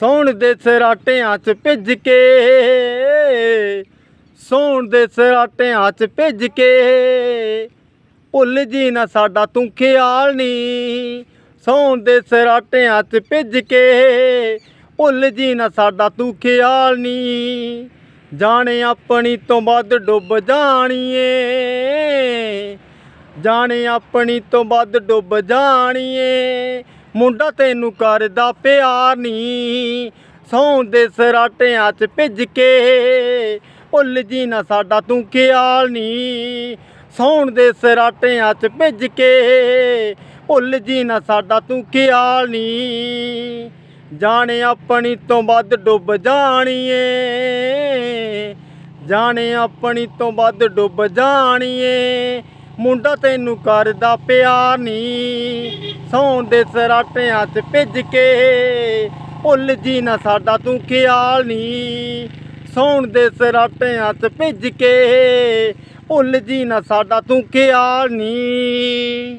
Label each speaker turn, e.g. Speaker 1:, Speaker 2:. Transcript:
Speaker 1: ਸੌਣ ਦੇ ਸਰਾਟਿਆਂ 'ਚ ਭਿੱਜ ਕੇ। ਸੌਣ ਦੇ ਸਰਾਟਿਆਂ 'ਚ ਭਿੱਜ ਕੇ। ਭੁੱਲ ਜੀ ਨਾ ਸਾਡਾ ਤੂੰ ਖਿਆਲ ਨਹੀਂ ਸੌਣ ਦੇ ਸਰਾਟਿਆਂ 'ਚ ਭਿੱਜ ਕੇ। ਭੁੱਲ ਜੀ ਨਾ ਸਾਡਾ ਤੂੰ ਖਿਆਲ ਨਹੀਂ ਜਾਣੇ ਆਪਣੀ ਤੋਂ ਵੱਧ ਡੁੱਬ ਜਾਣੀਏ। ਜਾਣੇ ਆਪਣੀ ਤੋਂ ਵੱਧ ਡੁੱਬ ਜਾਣੀਏ। ਮੁੰਡਾ ਤੈਨੂੰ ਕਰਦਾ ਪਿਆਰ ਨਹੀਂ ਸੌਂ ਦੇ ਸਰਾਟਿਆਂ 'ਚ ਭਿੱਜ ਕੇ। ਭੁੱਲ ਜੀ ਨਾ ਸਾਡਾ ਤੂੰ ਖਿਆਲ ਨਹੀਂ ਸੌਣ ਦੇ ਸਰਾਟਿਆਂ 'ਚ ਭਿੱਜ ਕੇ। ਭੁੱਲ ਜੀ ਨਾ ਸਾਡਾ ਤੂੰ ਖਿਆਲ ਨਹੀਂ ਜਾਣੇ ਆਪਣੀ ਤੋਂ ਵੱਧ ਡੁੱਬ ਜਾਣੀਏ। ਜਾਣੇ ਆਪਣੀ ਤੋਂ ਵੱਧ ਡੁੱਬ ਜਾਣੀਏ। ਮੁੰਡਾ ਤੈਨੂੰ ਕਰਦਾ ਪਿਆਰ ਨਹੀਂ ਸੌਣ ਦੇ ਸਰਾਟਿਆਂ 'ਚ ਭਿੱਜ ਕੇ। ਭੁੱਲ ਜੀ ਨਾ ਸਾਡਾ ਤੂੰ ਖਿਆਲ ਨਹੀਂ ਸੌਣ ਦੇ ਸਰਾਟਿਆਂ 'ਚ ਭਿੱਜ ਕੇ। ਭੁੱਲ ਜੀ ਨਾ ਸਾਡਾ ਤੂੰ ਖਿਆਲ ਨਹੀਂ